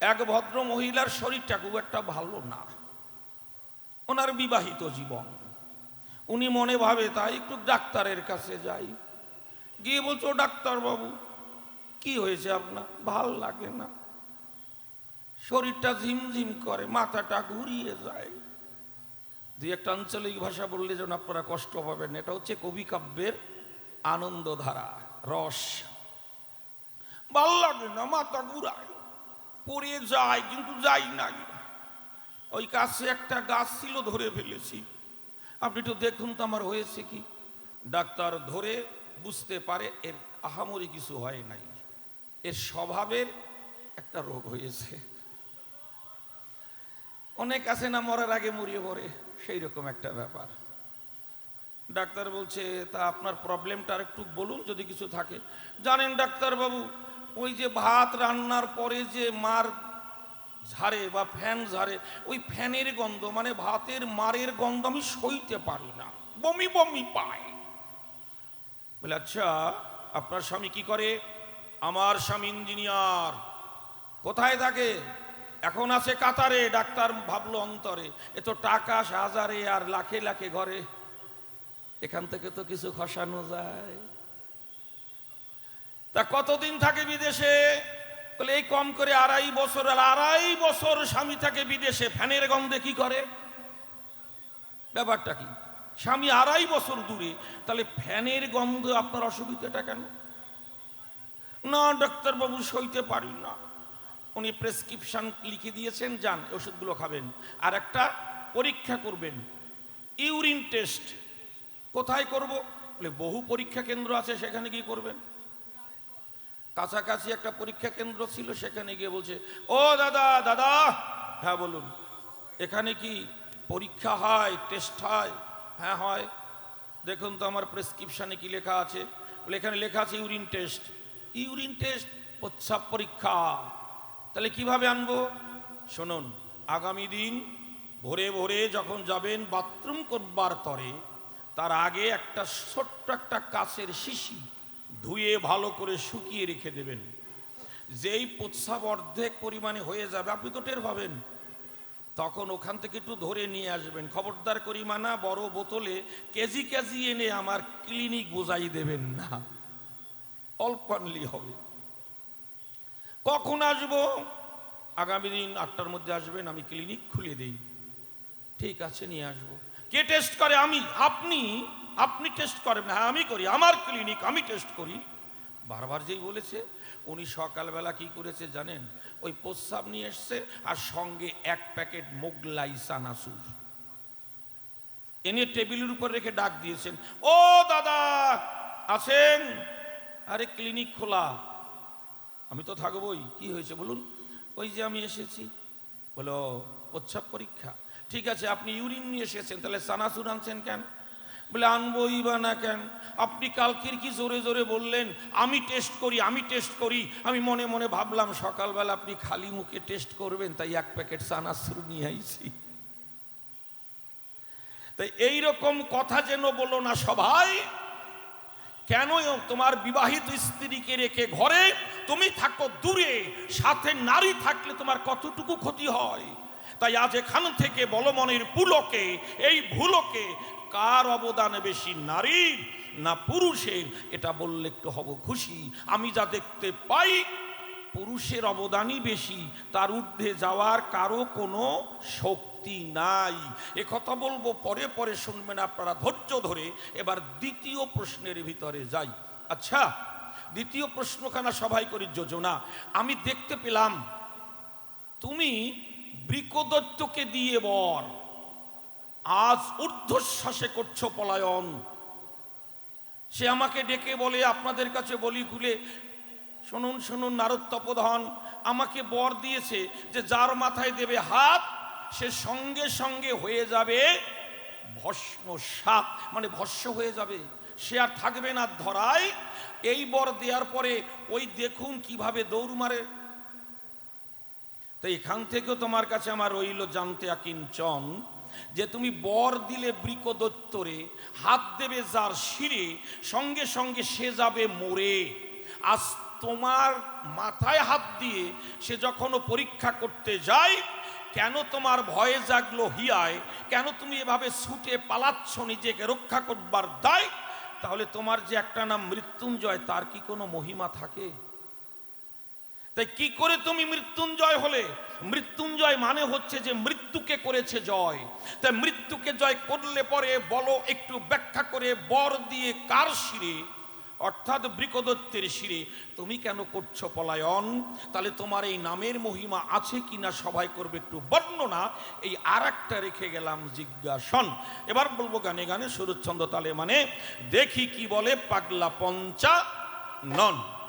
এক ভদ্র মহিলার শরীরটা খুব একটা ভালো না। ওনার বিবাহিত জীবন। উনি মনে ভাবে, তাই একটু ডাক্তারের কাছে যাই। গিয়ে বলছো ডাক্তার বাবু কি হয়েছে আপনার? ভালো লাগে না। শরীরটা ঝিমঝিম করে, মাথাটা ঘুরিয়ে যায়। দুই একটা আঞ্চলিক ভাষা বললে যেন আপনারা কষ্ট পাবেন। এটা হচ্ছে কবি কাব্যের আনন্দধারা, রস। ভালো লাগে না, মাথা ঘুরায়। পড়ে যায়, কিন্তু যাই নাই। ওই কাছে একটা গাছ ছিল, ধরে ফেলেছি। আপনি একটু দেখুন তো আমার হয়েছে কি। ডাক্তার ধরে বুঝতে পারে এর আহামরি কিছু হয় নাই। এর স্বভাবের একটা রোগ হয়েছে। অনেক আছে না, মরার আগে মরিয়ে পড়ে সেই রকম একটা ব্যাপার। ডাক্তার বলছে, তা আপনার প্রবলেমটা আর একটু বলুন, যদি কিছু থাকে। জানেন ডাক্তার বাবু ওই যে ভাত রান্নার পরে যে মার ঝাড়ে বা ফ্যান ঝাড়ে, ওই ফ্যানের গন্ধ মানে ভাতের মারের গন্ধ আমি সইতে পারি না। বমি বমি পায়। বলে আচ্ছা আপনার স্বামী কি করে? আমার স্বামী ইঞ্জিনিয়ার। কোথায় থাকে? এখন আছে কাতারে। ডাক্তার ভাবলো অন্তরে। এ তো টাকা, হাজারে আর লাখে লাখে ঘরে। এখান থেকে তো কিছু খসানো যায়। তা কতদিন থাকে বিদেশে? বলে, এই কম করে আড়াই বছর আড়াই বছর স্বামী থাকে বিদেশে, ফ্যানের গন্ধে কি করে? ব্যাপারটা কি? স্বামী আড়াই বছর দূরে, তাহলে ফ্যানের গন্ধ আপনার অসুবিধাটা কেন? না, ডাক্তারবাবু সইতে পারি না। উনি প্রেসক্রিপশন লিখে দিয়েছেন, যান ওষুধগুলো খাবেন। আর একটা পরীক্ষা করবেন, ইউরিন টেস্ট। কোথায় করব? বলে, বহু পরীক্ষা কেন্দ্র আছে, সেখানে গিয়ে করবেন। কাছাকাছি একটা পরীক্ষা কেন্দ্র ছিল, সেখানে গিয়ে বলছে, ও দাদা দাদা! হ্যাঁ বলুন। এখানে কি পরীক্ষা হয় টেস্ট হয়? হ্যাঁ হয়। দেখুন তো আমার প্রেসক্রিপশানে কি লেখা আছে। বলে, এখানে লেখা আছে ইউরিন টেস্ট ইউরিন টেস্ট প্রস্রাব পরীক্ষা। তাহলে কীভাবে আনব? শুনুন, আগামী দিন ভোরে ভোরে যখন যাবেন বাথরুম করবার তরে, তার আগে একটা ছোট্ট একটা কাছের শিশি ধুয়ে ভালো করে শুকিয়ে রেখে দেবেন। যেই প্রস্রাব অর্ধেক পরিমাণে হয়ে যাবে, আপনি তো টের পাবেন। তখন ওখান থেকে একটু ধরে নিয়ে আসবেন। খবরদার করিমানা বড় বোতলে কেজি কেজি এনে আমার ক্লিনিক বোঝাই দেবেন না। অল্প আনলি হবে। কখন আসব? আগামী দিন আটটার মধ্যে আসবেন, আমি ক্লিনিক খুলে দেই। ঠিক আছে, নিয়ে আসব। কে টেস্ট করে? আমি, আপনি? আপনি টেস্ট করেন হ্যাঁ আমি করি, আমার ক্লিনিক আমি টেস্ট করি। বারবার যেই বলেছে, উনি সকালবেলা কি করেছে জানেন? ওই প্রস্রাব নিয়ে এসছে আর সঙ্গে এক প্যাকেট মোগলাই সানাসুর এনে টেবিলের উপর রেখে ডাক দিয়েছেন, ও দাদা, আছেন? আরে ক্লিনিক খোলা। আমি তো থাকবোই, কি হয়েছে বলুন? ওই যে আমি এসেছি। বলো প্রচ্ছাব পরীক্ষা? ঠিক আছে, আপনি ইউরিন নিয়ে এসেছেন, তাহলে সানাসুর আনছেন কেন? বলে, আনবই বা না কেন? আপনি কালকের কি জোরে জোরে বললেন? আমি টেস্ট করি, আমি টেস্ট করি। আমি মনে মনে ভাবলাম, সকালবেলা আপনি খালি মুখে টেস্ট করবেন, তাই এক প্যাকেট সানাসুর নিয়ে আইছি। তাই এইরকম কথা যেন বলো না সবাই, কেন তোমার বিবাহিত স্ত্রীকে রেখে ঘরে তুমি থাকো দূরে, সাথে নারী থাকলে তোমার কতটুকু ক্ষতি হয়? তাই আজ এখান থেকে বলমনের পুলকে, এই ভুলকে কার অবদান বেশি, নারীর না পুরুষের? এটা বললে একটু হব খুশি। আমি যা দেখতে পাই, পুরুষের অবদানই বেশি, তার ঊর্ধ্বে যাওয়ার কারও কোনো শক্তি নাই। এ কথা বলব, পরে পরে শুনবেন আপনারা ধৈর্য ধরে। এবার দ্বিতীয় প্রশ্নের ভিতরে যাই। আচ্ছা দ্বিতীয় প্রশ্নখানা সবাই করি, যোজনা। আমি দেখতে পেলাম, তুমি বৃকদত্তকে দিয়ে বর। আজ ঊর্ধ্বশ্বাসে করছ পলায়ন। সে আমাকে ডেকে বলে, আপনাদের কাছে বলি খুলে, শুনুন শুনুন নারদ তপোধন, আমাকে বর দিয়েছে যে যার মাথায় দেবে হাত, সে সঙ্গে সঙ্গে হয়ে যাবে ভস্ম সাপ। মানে ভস্য হয়ে যাবে, সে আর থাকবে না ধরায়। এই বর দেওয়ার পরে ওই দেখুন কীভাবে দৌড় মারে। তো এখান থেকেও তোমার কাছে আমার রইল জানতে আকিঞ্চন যে তুমি বর দিলে বৃকদত্তরে, হাত দেবে যার শিরে, সঙ্গে সঙ্গে সে যাবে মোরে। আজ তোমার মাথায় হাত দিয়ে সে যখন পরীক্ষা করতে যায়, কেন তোমার ভয়ে জাগলো হিয়ায়, কেন তুমি এভাবে ছুটে পালাচ্ছ নিজেকে রক্ষা করবার দায়, তাহলে তোমার যে একটা নাম মৃত্যুঞ্জয়, তার কি কোনো মহিমা থাকে? তাই কি করে তুমি মৃত্যুঞ্জয় হলে? মৃত্যুঞ্জয় মানে হচ্ছে যে মৃত্যুকে করেছে জয়। তাই মৃত্যুকে জয় করলে পরে বলো, একটু ব্যাখ্যা করে বর দিয়ে কার শিরে? অর্থাৎ বৃকদত্তের শিরে। তুমি কেন করছ পলায়ন? তাহলে তোমার এই নামের মহিমা আছে কি না সবাই করবে একটু বর্ণনা। এই আর একটা রেখে গেলাম জিজ্ঞাসন। এবার বলব গানে গানে শরৎচন্দ্র তালে মানে দেখি কি বলে পাগলা পঞ্চা নন।